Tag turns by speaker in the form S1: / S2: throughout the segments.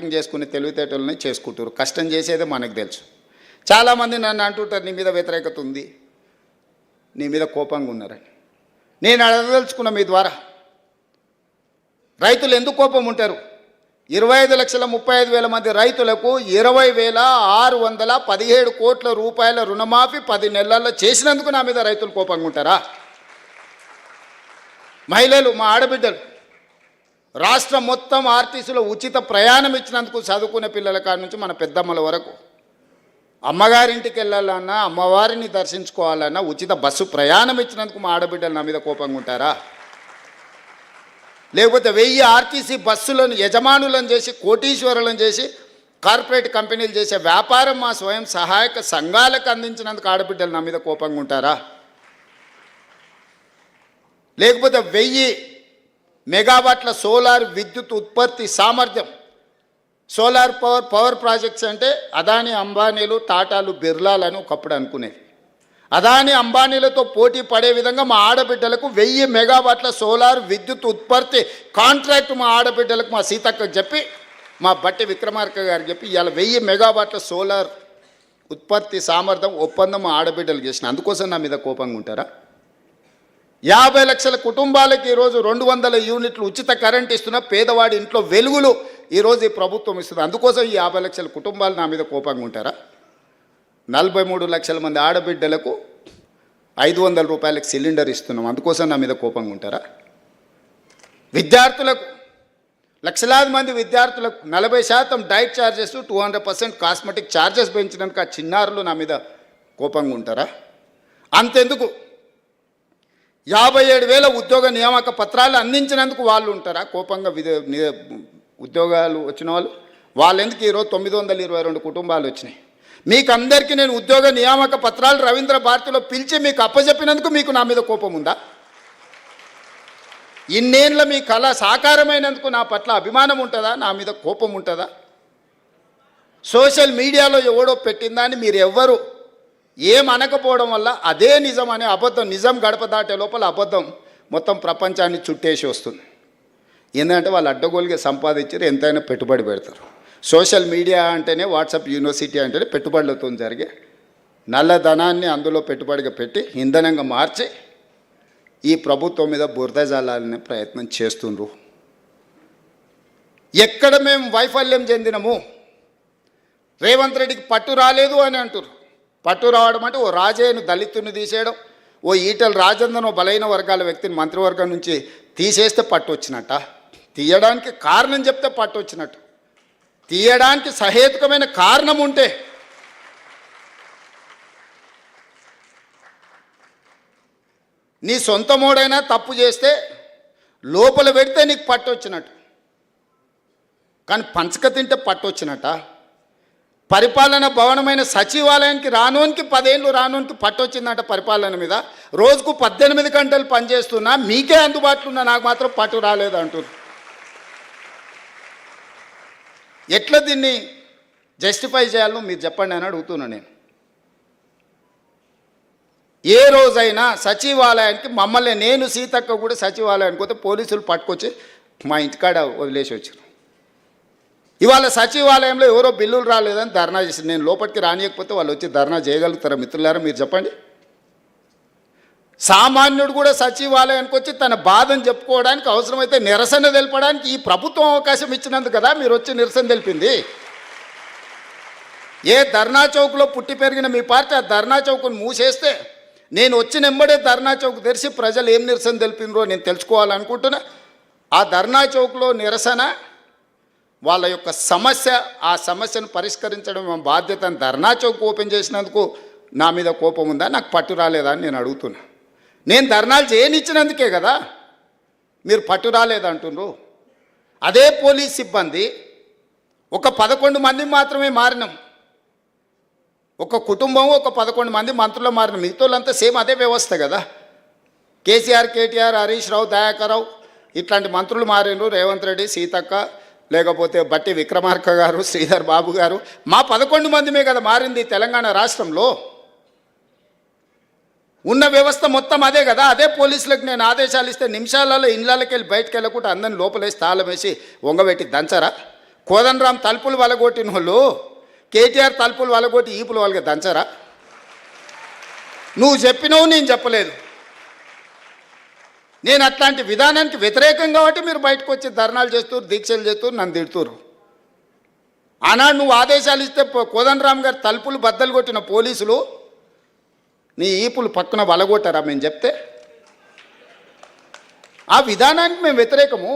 S1: Marketing చేసుకునే తెలివితేటలని చేసుకుంటారు కష్టం చేసేదే మనకు తెలుసు. చాలామంది నన్ను అంటుంటారు నీ మీద వ్యతిరేకత ఉంది. నీ మీద కోపంగా ఉన్నారని. నేను అడగదలుచుకున్న మీ ద్వారా. రైతులు ఎందుకు కోపం ఉంటారు? ఇరవై ఐదు లక్షల ముప్పై ఐదు వేల మంది రైతులకు ఇరవై వేల ఆరు వందల పదిహేడు కోట్ల రూపాయల రుణమాఫీ పది నెలల్లో చేసినందుకు నా మీద రైతులు కోపంగా ఉంటారా? మహిళలు మా ఆడబిడ్డలు రాష్ట్రం మొత్తం ఆర్టీసీలో ఉచిత ప్రయాణం ఇచ్చినందుకు చదువుకునే పిల్లల కాడి నుంచి మన పెద్దమ్మల వరకు. అమ్మగారింటికి వెళ్ళాలన్నా అమ్మవారిని దర్శించుకోవాలన్నా ఉచిత బస్సు ప్రయాణం ఇచ్చినందుకు మా ఆడబిడ్డలు నా మీద కోపంగా ఉంటారా? లేకపోతే వెయ్యి ఆర్టీసీ బస్సులను యజమానులను చేసి కోటీశ్వరులను చేసి కార్పొరేట్ కంపెనీలు చేసే వ్యాపారం మా స్వయం సహాయక సంఘాలకు అందించినందుకు ఆడబిడ్డలు నా మీద కోపంగా ఉంటారా? లేకపోతే వెయ్యి మెగావాట్ల సోలార్ విద్యుత్ ఉత్పత్తి సామర్థ్యం. సోలార్ పవర్ పవర్ ప్రాజెక్ట్స్ అంటే అదాని అంబానీలు టాటాలు బిర్లాలని ఒకప్పుడు అనుకునేది. అదాని అంబానీలతో పోటీ పడే విధంగా మా ఆడబిడ్డలకు వెయ్యి మెగావాట్ల సోలార్ విద్యుత్ ఉత్పత్తి కాంట్రాక్ట్ మా ఆడబిడ్డలకు మా సీతక్కకు చెప్పి మా బట్టి విక్రమార్క గారు చెప్పి ఇవాళ వెయ్యి మెగావాట్ల సోలార్ ఉత్పత్తి సామర్థ్యం ఒప్పందం మా ఆడబిడ్డలు చేసిన. అందుకోసం నా మీద కోపంగా ఉంటారా? యాభై లక్షల కుటుంబాలకి ఈరోజు రెండు వందల యూనిట్లు ఉచిత కరెంట్ ఇస్తున్న పేదవాడి ఇంట్లో వెలుగులు ఈరోజు ఈ ప్రభుత్వం ఇస్తుంది అందుకోసం ఈ యాభై లక్షల కుటుంబాలు నా మీద కోపంగా ఉంటారా? నలభై మూడు లక్షల మంది ఆడబిడ్డలకు ఐదు వందల రూపాయలకు సిలిండర్ ఇస్తున్నాం. అందుకోసం నా మీద కోపంగా ఉంటారా? విద్యార్థులకు లక్షలాది మంది విద్యార్థులకు నలభై శాతం diet charges two hundred percent cosmetic charges పెంచినందుకు ఆ చిన్నారులు నా మీద కోపంగా ఉంటారా? అంతెందుకు? యాభై ఏడు వేల ఉద్యోగ నియామక పత్రాలు అందించినందుకు వాళ్ళు ఉంటారా? కోపంగా విధ ఉద్యోగాలు వచ్చిన వాళ్ళు? వాళ్ళు ఎందుకు ఈరోజు తొమ్మిది వందల ఇరవై రెండు కుటుంబాలు వచ్చినాయి? మీకు అందరికీ నేను ఉద్యోగ నియామక పత్రాలు రవీంద్ర భారతిలో పిలిచి మీకు అప్పచెప్పినందుకు మీకు నా మీద కోపం ఉందా? ఇన్నేళ్ళ మీ కళ సాకారమైనందుకు నా పట్ల అభిమానం ఉంటుందా? నా మీద కోపం ఉంటుందా? సోషల్ మీడియాలో ఎవడో పెట్టిందా అని మీరు ఎవ్వరు ఏం అనకపోవడం వల్ల అదే నిజం అనే అబద్ధం నిజం గడప దాటే లోపల అబద్ధం మొత్తం ప్రపంచాన్ని చుట్టేసి వస్తుంది. ఏంటంటే వాళ్ళు అడ్డగోలుగా సంపాదించారు ఎంతైనా పెట్టుబడి పెడతారు. సోషల్ మీడియా అంటేనే వాట్సాప్ యూనివర్సిటీ అంటేనే పెట్టుబడులతో జరిగే నల్లధనాన్ని అందులో పెట్టుబడిగా పెట్టి ఇంధనంగా మార్చి ఈ ప్రభుత్వం మీద బురద జల్లాలనే ప్రయత్నం చేస్తుండ్రు. ఎక్కడ మేము వైఫల్యం చెందినము? రేవంత్ రెడ్డికి పట్టు రాలేదు అని అంటున్నారు పట్టు రావడం అంటే ఓ రాజయ్యను దళితుని తీసేయడం ఓ ఈటల రాజేందర్ ఓ బలైన వర్గాల వ్యక్తిని మంత్రివర్గం నుంచి తీసేస్తే పట్టు వచ్చినట్ట తీయడానికి కారణం చెప్తే పట్టు వచ్చినట్టు తీయడానికి సహేతుకమైన కారణం ఉంటే. నీ సొంత మోడైనా తప్పు చేస్తే లోపల పెడితే నీకు పట్టు వచ్చినట్టు కానీ పంచక తింటే పట్టు పరిపాలన భవనమైన సచివాలయానికి రానోనికి పదేళ్ళు రానోనికి పట్టు వచ్చిందంట పరిపాలన మీద. రోజుకు పద్దెనిమిది గంటలు పనిచేస్తున్నా మీకే అందుబాటులో ఉన్నా నాకు మాత్రం పట్టు రాలేదు అంటున్నారు ఎట్లా దీన్ని జస్టిఫై చేయాలో మీరు చెప్పండి అని అడుగుతున్నా నేను. ఏ రోజైనా సచివాలయానికి మమ్మల్ని నేను సీతక్క కూడా సచివాలయానికి పోతే పోలీసులు పట్టుకొచ్చి మా ఇంటికాడ వదిలేసి వచ్చారు ఇవాళ సచివాలయంలో ఎవరో బిల్లులు రాలేదని ధర్నా చేసి నేను లోపలికి రానియకపోతే వాళ్ళు వచ్చి ధర్నా చేయగలుగుతారా మిత్రులారా మీరు చెప్పండి? సామాన్యుడు కూడా సచివాలయానికి వచ్చి తన బాధను చెప్పుకోవడానికి అవసరమైతే నిరసన తెలపడానికి ఈ ప్రభుత్వం అవకాశం ఇచ్చినందుకు కదా మీరు వచ్చి నిరసన తెలిపింది? ఏ ధర్నా చౌక్లో పుట్టి పెరిగిన మీ పార్టీ ఆ ధర్నా చౌక్ను మూసేస్తే నేను వచ్చిన ఎంబడే ధర్నా చౌక్ తెరిచి ప్రజలు ఏం నిరసన తెలిపినరో నేను తెలుసుకోవాలనుకుంటున్నా. ఆ ధర్నా చౌక్లో నిరసన వాళ్ళ యొక్క సమస్య ఆ సమస్యను పరిష్కరించడం మా బాధ్యత ధర్నా చౌక్ ఓపెన్ చేసినందుకు నా మీద కోపం ఉందా? నాకు పట్టు రాలేదా అని నేను అడుగుతున్నా. నేను ధర్నాలు చేయనిచ్చినందుకే కదా మీరు పట్టు రాలేదంటుండ్రు. అదే పోలీస్ సిబ్బంది ఒక పదకొండు మంది మాత్రమే మారినాం. ఒక కుటుంబం ఒక పదకొండు మంది మంత్రులు మారిన. మిగతా సేమ్ అదే వ్యవస్థ కదా. కేసీఆర్ కేటీఆర్ హరీష్ రావు దయాకర్ రావు ఇట్లాంటి మంత్రులు మారినరు. రేవంత్ రెడ్డి సీతక్క లేకపోతే బట్టి విక్రమార్క గారు శ్రీధర్ బాబు గారు మా పదకొండు మందిమే కదా మారింది తెలంగాణ రాష్ట్రంలో. ఉన్న వ్యవస్థ మొత్తం అదే కదా అదే పోలీసులకు నేను ఆదేశాలు ఇస్తే నిమిషాలలో ఇళ్ళకి వెళ్ళి బయటకు వెళ్ళకుండా అందరిని లోపలేసి తాళం వేసి వంగబెట్టి దంచరా? కోదండరాం తలుపులు వలగొట్టిన వాళ్ళు కేటీఆర్ తలుపులు వలగొట్టి ఈపులు వాళ్ళకి దంచరా? నువ్వు చెప్పినవు నేను చెప్పలేదు. నేను అట్లాంటి విధానానికి వ్యతిరేకం కాబట్టి మీరు బయటకు వచ్చి ధర్నాలు చేస్తారు దీక్షలు చేస్తూ నన్ను తిడుతురు ఆనాడు నువ్వు ఆదేశాలు ఇస్తే కోదండరామ్ గారు తలుపులు బద్దలు కొట్టిన పోలీసులు నీ ఈపులు పక్కన వలగొట్టారా మేము చెప్తే? ఆ విధానానికి మేము వ్యతిరేకము.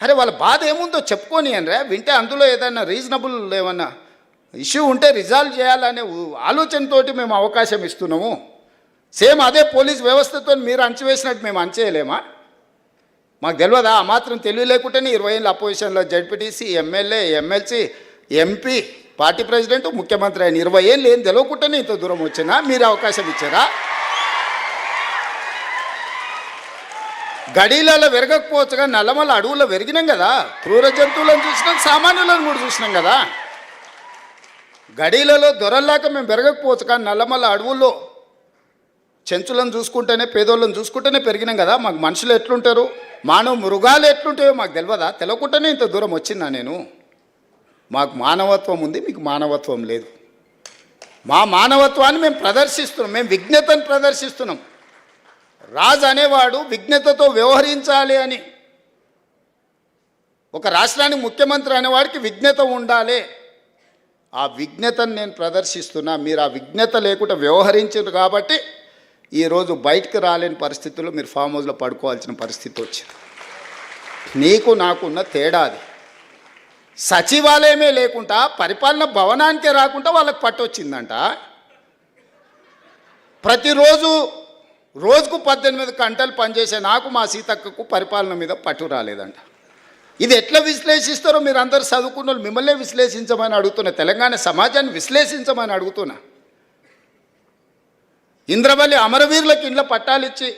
S1: అరే వాళ్ళ బాధ ఏముందో చెప్పుకొని అనరా వింటే అందులో ఏదైనా రీజనబుల్ ఏమన్నా ఇష్యూ ఉంటే రిజాల్వ్ చేయాలనే ఆలోచనతోటి మేము అవకాశం ఇస్తున్నాము. సేమ్ అదే పోలీస్ వ్యవస్థతో మీరు అంచవేసినట్టు మేము అంచేయలేమా? మాకు తెలియదా ఆ మాత్రం తెలివి లేకుంటేనే ఇరవై ఏళ్ళ అపోజిషన్లో ZPTC MLA MLC MP party president ముఖ్యమంత్రి అయిన ఇరవై ఏళ్ళు ఏం తెలియకుండానే ఇంత దూరం వచ్చినా? మీరు అవకాశం ఇచ్చారా? గడీలలో విరగకపోవచ్చుగా నల్లమల్ల అడవుల్లో విరిగినాం కదా. క్రూర జంతువులను చూసినాం సామాన్యులను కూడా చూసినాం కదా. గడీలలో దొరల్లాక మేము పెరగకపోవచ్చు కానీ నల్లమల్ల అడవుల్లో చెంచులను చూసుకుంటేనే పేదోళ్ళని చూసుకుంటేనే పెరిగినాం కదా. మాకు మనుషులు ఎట్లుంటారు? మానవ మృగాలు ఎట్లుంటాయో మాకు తెలియదా తెలియకుండానే ఇంత దూరం వచ్చినా నేను. మాకు మానవత్వం ఉంది మీకు మానవత్వం లేదు. మా మానవత్వాన్ని మేము ప్రదర్శిస్తున్నాం మేము విజ్ఞతను ప్రదర్శిస్తున్నాం. రాజు అనేవాడు విజ్ఞతతో వ్యవహరించాలి అని. ఒక రాష్ట్రానికి ముఖ్యమంత్రి అనేవాడికి విజ్ఞత ఉండాలి. ఆ విజ్ఞతను నేను ప్రదర్శిస్తున్నా మీరు ఆ విజ్ఞత లేకుండా వ్యవహరించారు కాబట్టి ఈరోజు బయటకు రాలేని పరిస్థితుల్లో మీరు ఫామ్ హౌస్లో పడుకోవాల్సిన పరిస్థితి వచ్చింది. నీకు నాకున్న తేడా అది. సచివాలయమే లేకుండా పరిపాలన భవనానికే రాకుండా వాళ్ళకి పట్టొచ్చిందంట. ప్రతిరోజు రోజుకు పద్దెనిమిది గంటలు పనిచేసే నాకు మా సీతక్కకు పరిపాలన మీద పట్టు రాలేదంట. ఇది ఎట్లా విశ్లేషిస్తారో మీరు అందరు చదువుకున్న వాళ్ళు మిమ్మల్నే విశ్లేషించమని అడుగుతున్నా తెలంగాణ సమాజాన్ని విశ్లేషించమని అడుగుతున్నా. ఇంద్రవల్లి అమరవీరులకు ఇండ్ల పట్టాలిచ్చి